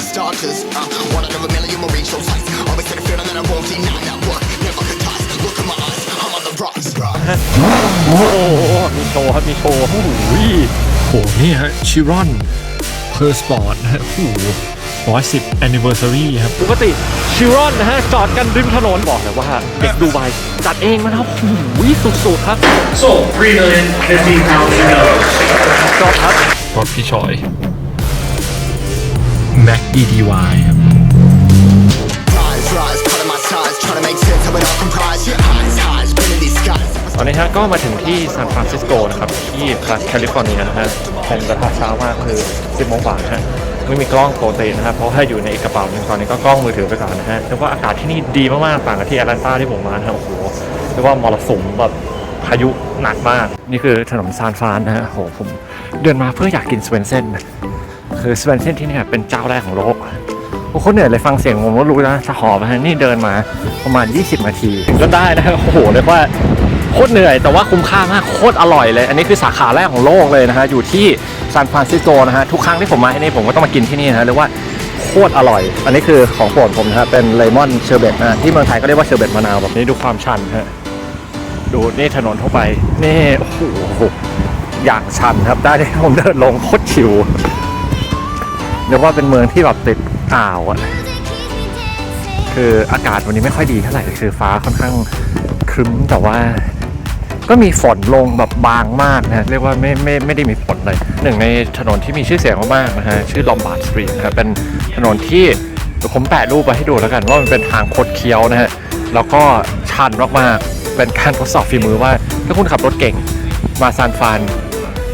we fire starters, starters. Uh, one out of a million marine show sights. Always had a feeling that I won't deny that work. Never could toss. Look in my eyes, I'm on the rocks. โอ้โหมีโชว์ครับ มีโชว์โอ้โหโอ้โหนี่ฮะชิรอนเพอร์สปอร์ตนะฮะโอ้โหร้อยสิบแอนนิเวอร์ซารีครับ ปกติชิรอนนะฮะจอดกันริมถนนบอกเลยว่าเด็กดูไบจัดเองมันครับโอ้โหสุดๆครับ Sold 3 million 15 pounds of nose. จอดครับ รถพี่ชอย Mac DDY ครับ ตอนนี้ฮะก็มาถึงที่ซานฟรานซิสโกนะครับ ที่รัฐแคลิฟอร์เนียนะฮะเป็นกระทะเช้ามากคือ 10โมงกว่าฮะไม่มีกล้องโปรตีนะครับเพราะว่าอยู่ในกระเป๋าหนึ่งตอนนี้ก็กล้องมือถือไปก่อนนะฮะเรียกว่าอากาศที่นี่ดีมากๆต่างกับที่แอตแลนตาที่ผมมานะฮะโอ้โหเรียกว่ามรสุมแบบพายุหนักมาก นี่คือถนนซานฟรานนะฮะโอ้โหผมเดินมาเพื่ออยากกินสเวนเซ่น คือสเวนเซนที่เนี่ยเป็นเจ้าแรกของโลกโอ้โหเหนื่อยเลยฟังเสียงผมก็รู้แล้วจะหอบนะนี่เดินมาประมาณ 20 นาทีก็ได้นะโอ้โหเรียกว่าโคตรเหนื่อยแต่ว่าคุ้มค่ามากโคตรอร่อยเลย อันนี้คือสาขาแรกของโลกเลยนะฮะอยู่ที่ซานฟรานซิสโกนะฮะทุกครั้งที่ผมมาที่นี่ผมก็ต้องมากินที่นี่นะฮะเรียกว่าโคตรอร่อย อันนี้คือของโปรดผมนะฮะเป็นเลมอนเชอร์เบตนะฮะที่เมืองไทยก็เรียกว่าเชอร์เบตมะนาวแบบนี้ดูความชันฮะดูนี่ถนนทั่วไปนี่โอ้โหอย่างชันครับได้ที่ผมเดินลงโคตรชิว เรียกว่าเป็นเมืองที่แบบติดอ่าวอะคืออากาศวันนี้ไม่ค่อยดีเท่าไหร่คือฟ้าค่อนข้างครึ้มแต่ว่า ก็มีฝนลงแบบบางมากนะเรียกว่าไม่ไม่ไม่ได้มีฝนเลยหนึ่งในถนนที่มีชื่อเสียงมากๆนะฮะชื่อลอมบาร์ดสตรีทนะครับเป็นถนนที่ผมแปะรูปไปให้ดูแล้วกัน ว่ามันเป็นทางคดเคี้ยวนะฮะแล้วก็ชันมากๆเป็นการทดสอบฝีมือว่าถ้าคุณขับรถเก่งมาซานฟาน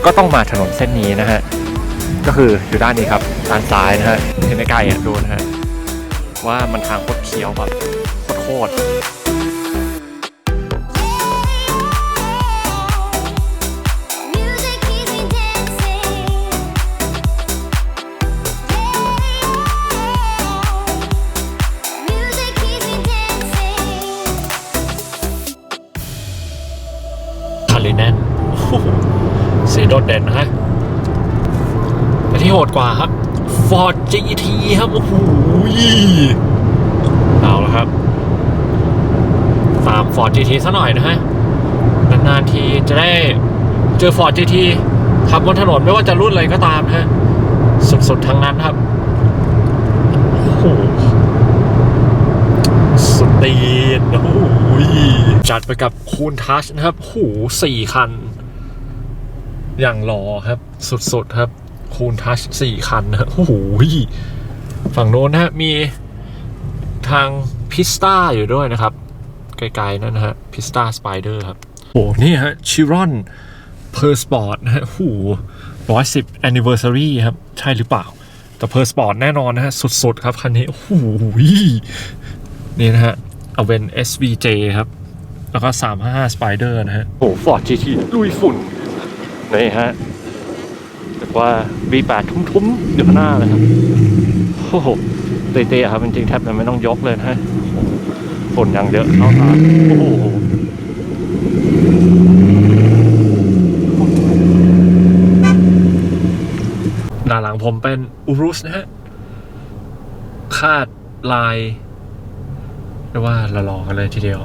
ก็ต้องมาถนนเส้นนี้นะฮะ ก็คืออยู่ด้านนี้ครับด้านซ้ายนะฮะเห็นในไกลอะดูนะฮะว่ามันทางโคตรเขียวแบบโคตร หดกว่าครับ Ford GT ครับ โอ้โหเอาละครับ ตาม Ford GT ซะหน่อยนะฮะ นานๆทีจะได้เจอ Ford GT ขับบนถนนไม่ว่าจะรุ่นอะไรก็ตามนะฮะ สุดๆทั้งนั้นครับ โอ้โหสตีนโอ้โหจัดไปกับคูนทัชนะครับ โอ้โหสี่คัน อย่างหล่อครับ สุดๆครับ คูนทัชสี่คันนะโอ้โหฝั่งโน้นนะฮะมีทางพิสตาอยู่ด้วยนะครับ ไกลๆนั่นนะฮะพิสตาสไปเดอร์ครับโอ้นี่ฮะชิรอนเพอร์สปอร์ตนะฮะโอ้โหร้อยสิบแอนนิเวอร์ซารีครับ ใช่หรือเปล่า แต่เพอร์สปอร์ตแน่นอนนะฮะ สุดๆ ครับ คันนี้ โอ้โหนี่นะฮะเอาเป็น SVJ ครับ แล้วก็ 355 Spider นะฮะ โอ้ฟอร์ด GT ลุยฝุ่น นี่ฮะ แต่ว่า V8 ทุ้มๆอยู่ข้างหน้าเลยครับโอ้โหเตะๆครับจริงๆแทบจะไม่ต้องยกเลยนะฮะฝนอย่างเยอะเข้าตาโอ้โหด้านหลังผมเป็นอูรุสนะฮะ คาดลายเรียกว่าละลอกันเลยทีเดียว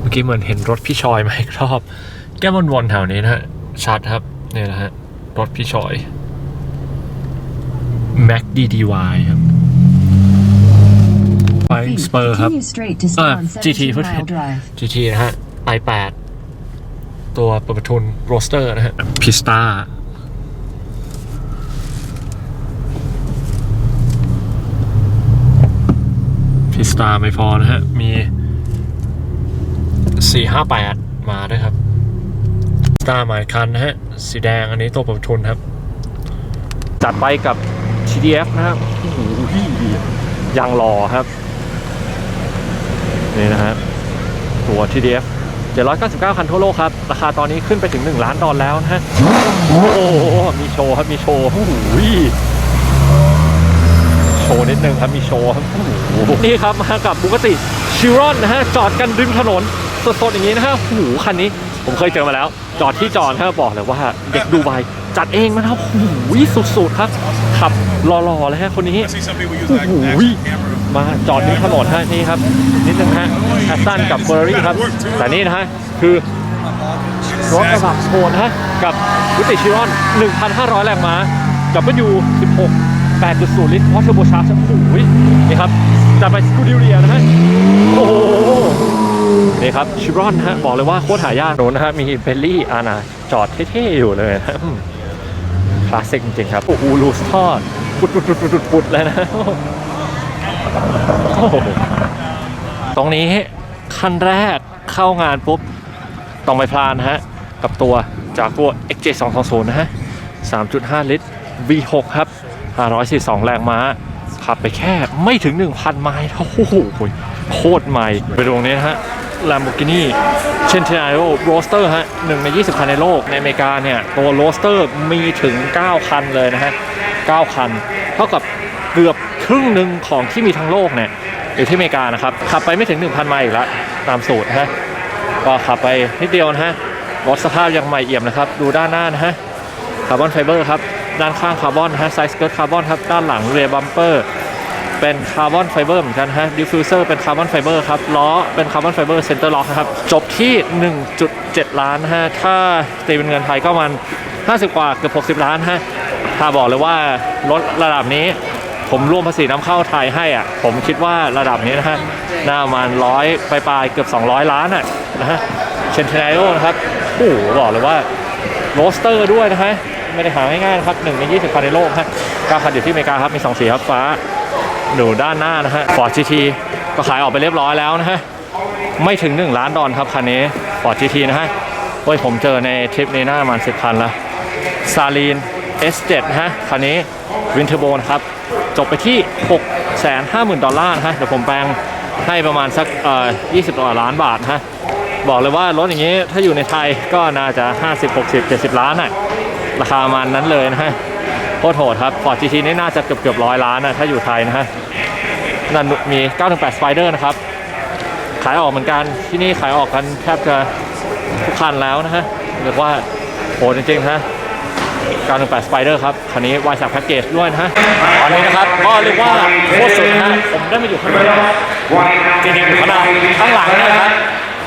เมื่อกี้เหมือนเห็นรถพี่ชอยมาอีกรอบ แก้วนๆแถวนี้นะฮะ ชัดครับ นี่นะฮะ รถพี่ชอย Mac DDY ครับ Flying Spur ครับ Continue straight to เออ spawn GT 17พูดผิด mile drive. GT นะฮะ i8 ตัวเปิดประทุนโรสเตอร์นะฮะพิสตาพิสตาไม่พอนะฮะ มี 458 มาด้วยครับส ตาหมายคันนะฮะ สีแดงอันนี้ตัวปิดประทุนครับ จัดไปกับ TDF นะครับโอ้โหยังรอครับ นี่นะฮะตัว TDF 799 คันทั่วโลกครับ ราคาตอนนี้ขึ้นไปถึง 1 ล้านดอลแล้วนะฮะ โอ้โห มีโชว์ครับ มีโชว์โอ้โหโชว์นิดนึงครับ มีโชว์ครับโอ้โหนี่ครับ มากับบุกติชิรอนนะฮะ จอดกันริมถนน สดๆ อย่างนี้นะฮะโอ้โหคันนี้ ผมเคยเจอมาแล้ว จอดที่จอดถ้าบอกเลยว่าเด็กดูไบจัดเองนะครับโอ้โหสุดๆครับ ขับหล่อๆเลยฮะคนนี้โอ้โหมาจอดที่ถนนฮะนี่ครับ นิดนึงฮะแอสตันกับเฟอร์รี่ครับ แต่นี่นะฮะ คือรถกระบะโชนฮะ กับวิติชิรอน 1,500 แรงม้ากับ W16 8.0 ลิตรพอร์เทอร์โบชาร์จโอ้โหนี่ครับจะไปสกูดิเรียนะฮะ โอ้โห นี่ครับชิรอนฮะบอกเลยว่าโคตรหายากโน้นนะฮะมีเบลลี่อานาจอดเท่ๆอยู่เลยนะอืมคลาสสิกจริงๆครับ โอ้โหลูสทอดปุดปุดปุดปุดปุดปุดเลยนะโอ้โหตรงนี้คันแรกเข้างานปุ๊บ ต้องไปพลานฮะ กับตัวจากกัว XJ 2 2 0 นะฮะ 3.5 ลิตร V6 ครับ 542 แรงม้าขับไปแค่ไม่ถึง 1,000 ไมล์โอ้โห โคตรใหม่ ไปดูตรงนี้นะฮะ Lamborghini Centenario Roadster ฮะหนึ่งใน 20 คันในโลกในอเมริกาเนี่ย ตัว Roadster มีถึง 9 คันเลยนะฮะ 9 คัน เท่ากับเกือบครึ่งหนึ่งของที่มีทั้งโลกเนี่ยอยู่ที่อเมริกานะครับ ขับไปไม่ถึง 1,000 ไมล์อีกแล้วตามสูตรฮะก็ขับไปนิดเดียวนะฮะรถสภาพยังใหม่เอี่ยมนะครับ ดูด้านหน้านะฮะคาร์บอนไฟเบอร์ครับ ด้านข้างคาร์บอนนะฮะไซส์เกิร์ตคาร์บอนครับ ด้านหลังเรียบัมเปอร์ เป็นคาร์บอนไฟเบอร์เหมือนกันฮะดิฟฟิวเซอร์เป็นคาร์บอนไฟเบอร์ครับล้อเป็นคาร์บอนไฟเบอร์เซนเตอร์ล็อกครับจบที่ 1.7 ล้านฮะถ้าตีเป็นเงินไทยก็มัน 50 กว่าเกือบ60 ล้านฮะถ้าบอกเลยว่ารถระดับนี้ ผมรวมภาษีน้ำเข้าไทยให้อะผมคิดว่าระดับนี้นะฮะน่าประมาณร้อยปลายๆเกือบ 200 ล้านอะนะฮะเชนเทนไนโอนะครับโอ้โหบอกเลยว่าโรสเตอร์ด้วยนะฮะไม่ได้หาง่ายๆนะครับหนึ่งใน20คันในโลกฮะก้าคันอยู่ที่อเมริกาครับ มี2สีครับฟ้า ดูด้านหน้านะฮะ Ford GT ก็ขายออกไปเรียบร้อยแล้วนะฮะไม่ถึง 1 ล้านดอลครับคันนี้ Ford GT นะฮะโอ้ยผมเจอในทริปนี้หน้ามัน10คันละซาลีน S7 นะฮะคันนี้วินเทอร์โบนะครับ จบไปที่ 650,000 ดอลลาร์นะฮะเดี๋ยวผมแปลงให้ประมาณสักเอ่อ20กว่าล้านบาทนะฮะบอกเลยว่ารถอย่างนี้ถ้าอยู่ในไทยก็น่าจะ 50 60 70 ล้านอะราคามาณนั้นเลยนะฮะโคตรโหดครับ Ford GT นี่น่าจะเกือบเกือบร้อยล้านนะถ้าอยู่ไทยนะฮะ นันมี 9-8 Spider นะครับ ขายออกเหมือนกันที่นี่ขายออกกันแทบจะทุกคันแล้วนะฮะเรียกว่าโหดจริงๆฮะ918 Spider ครับคันนี้วายสักแพ็กเกจด้วยนะฮะตอนนี้นะครับก็เรียกว่าโคตรสุดนะฮะผมได้มาอยู่ข้างหน้าจริงๆอยู่ข้างหน้าข้างหลังนี่นะครับ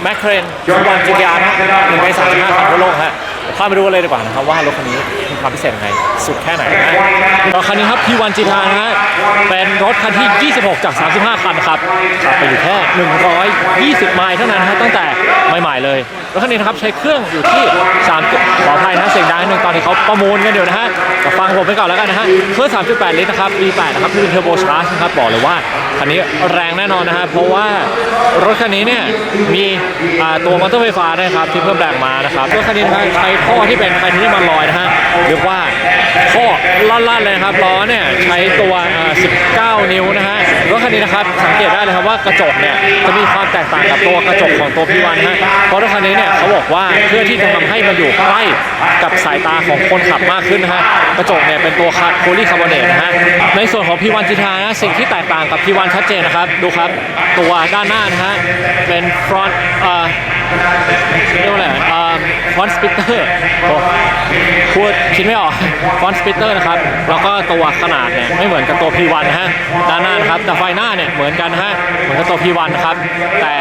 แมคเครนจูวันจีอานะหนึ่งในสามสิบห้าคันทั่วโลกฮะเดี๋ยวพาไปดูกันเลยดีกว่านะครับว่ารถคันนี้ มีความพิเศษยังไง สุดแค่ไหนนะต่อคันนี้ครับ P1 GT นะฮะเป็นรถคันที่ 26 จาก 35 คันครับขับไปอยู่แค่ 120 ไมล์เท่านั้นนะฮะตั้งแต่ใหม่ๆเลย ถคันนี้นะครับใช้เครื่องอยู่ที่3จุดขออภัยนะเสียงดังนิดนึงตอนนี้เขาประมูลกันอยู่นะฮะแต่ฟังผมไปก่อนแล้วกันนะฮะเครื่อง 3.8 ลิตรนะครับ V8 นะครับที่เป็นเทอร์โบชาร์จนะครับบอกเลยว่าคันนี้แรงแน่นอนนะฮะเพราะว่ารถคันนี้เนี่ยมีตัวมอเตอร์ไฟฟ้านะครับที่เพิ่มแรงมานะครับรถคันนี้นะฮะใช้ท่อที่เป็นไทเทเนียมอลลอยนะฮะเรียกว่าท่อลั่นๆเลยนะครับล้อเนี่ยใช้ตัว 19 นิ้วนะฮะรถคันนี้นะครับสังเกตได้เลยครับว่ากระจกเนี่ยจะมีความแตกต่างกับตัวกระจกของตัว P1 นะฮะเพราะรถคันนี้เนี่ยเขาบอกว่าเพื่อที่จะทำให้มันอยู่ใกล้กับสายตาของคนขับมากขึ้นนะฮะกระจกเนี่ยเป็นตัวโพลีคาร์บอเนตนะฮะในส่วนของ P1 GT นทิธานะสิ่งที่แตกต่างกับ P1 ชัดเจนนะครับดูครับตัวด้านหน้านะฮะเป็น front เอ่อเรียกว่าอะไรอ่าฟอนต์สปิเตอร์พูดคิดไม่ออกฟอนต์สปิเตอร์นะครับ แล้วก็ตัวขนาดเนี่ยไม่เหมือนกับตัว P1 นะฮะด้านหน้านะครับแต่ไฟหน้าเนี่ยเหมือนกันนะฮะเหมือนกับตัว P1 นะครับแต่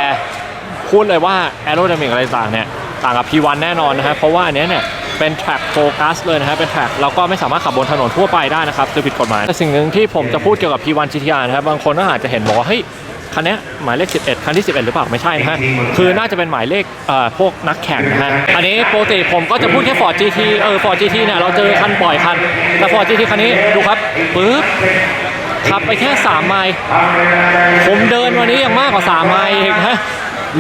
พูดเลยว่า a e r o d y n a m i c อะไรต่างเนี่ยต่างกับ P1 แน่นอนนะฮะเพราะว่าอันนี้เนี่ยเป็น track focus เลยนะฮะเป็น track แล้วก็ไม่สามารถขับบนถนนทั่วไปได้นะครับคือผิดกฎหมายแต่สิ่งหนึ่งที่ผมจะพูดเกี่ยวกับ P1 GTR นะครับบางคนก็อาจจะเห็นบอกว่าเฮ้ยคันนี้หมายเลข 11 คันที่ 11 หรือเปล่าไม่ใช่นะฮะคือน่าจะเป็นหมายเลขเอ่อพวกนักแข่งนะฮะอันนี้ปกติผมก็จะพูดแค่ Ford GT เออ Ford GT เนี่ยเราเจอคันบ่อยคันแต่ Ford GT คันนี้ดูครับปึ๊บขับไปแค่ 3 ไมล์ผมเดินวันนี้ยังมากกว่า 3 ไมล์เองฮะ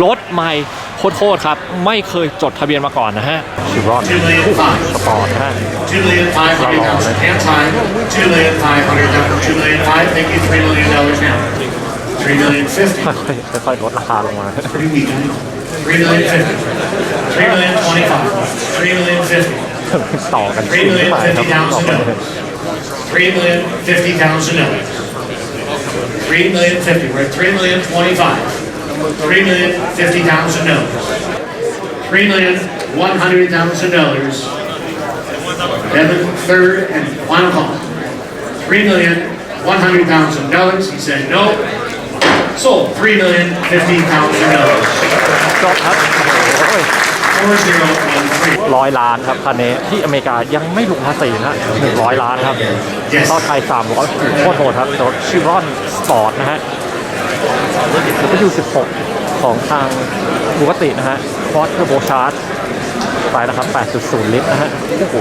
รถใหม่โคตรๆครับ ไม่เคยจดทะเบียนมาก่อนนะฮะชิรอน Two million five. สปอร์ตนะฮะ Two million five hundred thousand. And time. Two million five hundred thousand. Two million five. Thank you. Three million dollars now. Three million fifty. ค่อยๆค่อยๆลดราคาลงมา Pretty weak. huh? Three million fifty. Three million twenty-five. Three million fifty. ต่อกัน Three ชิง million ไปครับ fifty ต่อ thousand ไป dollars. Three million fifty thousand dollars. Three million fifty. We're at three million twenty-five. Three million fifty thousand dollars. Three million hundred thousand dollars. Devin, third and final call. Three million, one hundred thousand dollars. He said no. Sold three million, fifteen thousand dollars. จบครับโอ้ย Four zero one three. ร้อยล้านครับคันนี้ที่อเมริกายังไม่รวมภาษีนะหนึ่งร้อยล้านครับเข้าไทยสามร้อยโคตรโหดครับรถชิรอนสปอร์ตนะฮะ แล้วก็อยู่16 ของทางบูกตินะฮะฟอร์ดเทอร์โบชาร์จไปนะครับ 8.0 ลิตรนะฮะโอ้โห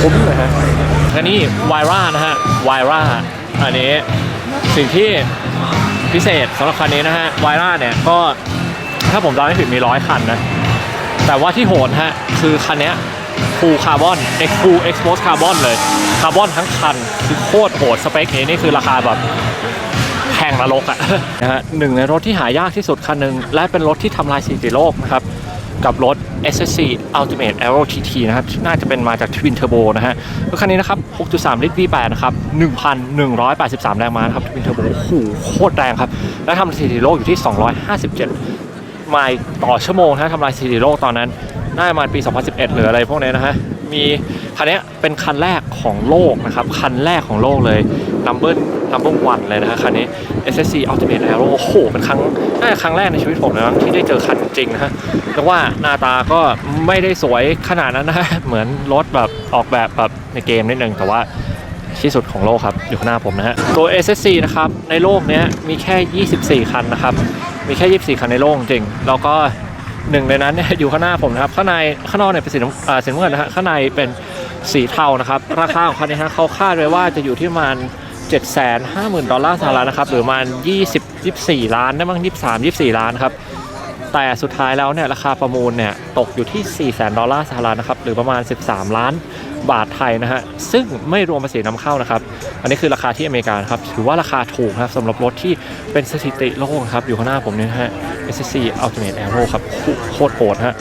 คุ้มเลยฮะอันนี้ไวร่านะฮะไวร่าอันนี้สิ่งที่พิเศษสำหรับคันนี้นะฮะไวร่าเนี่ยก็ถ้าผมจำไม่ผิดมีร้อยคันนะ แต่ว่าที่โหดฮะคือคันเนี้ย ฟูลคาร์บอนเอ็กฟูลเอ็กซ์โพสคาร์บอนเลยคาร์บอนทั้งคันคือโคตรโหดสเปคนี้นี่คือราคาแบบแพงนรกอะนะฮะหนึ่งในรถที่หายากที่สุดคันหนึ่งและเป็นรถที่ทำลายสถิติโลกนะครับกับรถ SSC Ultimate Aero TT นะครับน่าจะเป็นมาจาก Twin Turbo นะฮะรถคันนี้นะครับ 6.3 ลิตร V8 นะครับ 1,183 แรงม้านะครับ Twin Turbo โอ้โหโคตรแรงครับ และทำสถิติโลกอยู่ที่ 257 ไมล์ต่อชั่วโมงนะทำลายสถิติโลกตอนนั้น น่าจะมาปี 2011 หรืออะไรพวกนี้นะฮะ มีคันนี้เป็นคันแรกของโลกนะครับ คันแรกของโลกเลย number number one เลยนะฮะคันนี้ SSC Ultimate Aero โอ้โห เป็นครั้งน่าจะครั้งแรกในชีวิตผมเลยที่ได้เจอคันจริงนะฮะแต่ว่าหน้าตาก็ไม่ได้สวยขนาดนั้นนะฮะ เหมือนรถแบบออกแบบแบบในเกมนิดนึง แต่ว่าที่สุดของโลกครับ อยู่ข้างหน้าผมนะฮะ ตัว SSC นะครับ ในโลกนี้มีแค่ 24 คันนะครับ มีแค่ 24 คันในโลกจริง แล้วก็ หนึ่งในนั้นเนี่ยอยู่ข้างหน้าผมนะครับข้างในข้างนอกเนี่ยเป็นสีน้ำอ่าสีน้ำเงินนะฮะข้างในเป็นสีเทานะครับ ราคาของคันนี้ฮะเขาคาดไว้ว่าจะอยู่ที่ประมาณ750,000 ดอลลาร์สหรัฐนะครับหรือประมาณ20 24 ล้านได้มั้ง23 24 ล้านครับแต่สุดท้ายแล้วเนี่ยราคาประมูลเนี่ยตกอยู่ที่ 4 0 0 0 0ดอลลาร์สหรัฐนะครับหรือประมาณ 13 ล้าน บาทไทยนะฮะซึ่งไม่รวมภาษีนำเข้านะครับ อันนี้คือราคาที่อเมริกาครับถือว่าราคาถูกครับสำหรับรถที่เป็นสถิติโลกครับอยู่ข้างหน้าผมเนี่ยนะฮะ SSC Ultimate Aero ครับโคตรโหดฮะ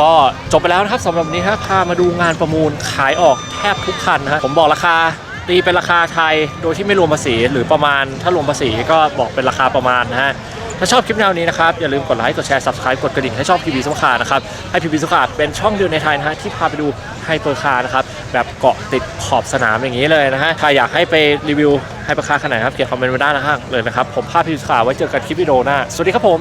ก็จบไปแล้วนะครับสำหรับนนี้ครับพามาดูงานประมูลขายออกแทบทุกคันนะฮะผมบอกราคา ตีเป็นราคาไทยโดยที่ไม่รวมภาษีหรือประมาณถ้ารวมภาษีก็บอกเป็นราคาประมาณนะฮะถ้าชอบคลิปแนวนี้นะครับ อย่าลืมกดไลค์กดแชร์ subscribe กดกระดิ่งให้ช่องพีบีสุขานะครับ ให้พีบีสุขาเป็นช่องเดียวในไทยนะฮะที่พาไปดูไฮเปอร์คาร์นะครับ แบบเกาะติดขอบสนามอย่างนี้เลยนะฮะใครอยากให้ไปรีวิวไฮเปอร์คาร์ขนาดไหนครับเขียนคอมเมนต์ไว้ด้านล่างเลยนะครับ ผมภาพพีบีสุขาไว้เจอกันคลิปวิดีโอหน้าสวัสดีครับผม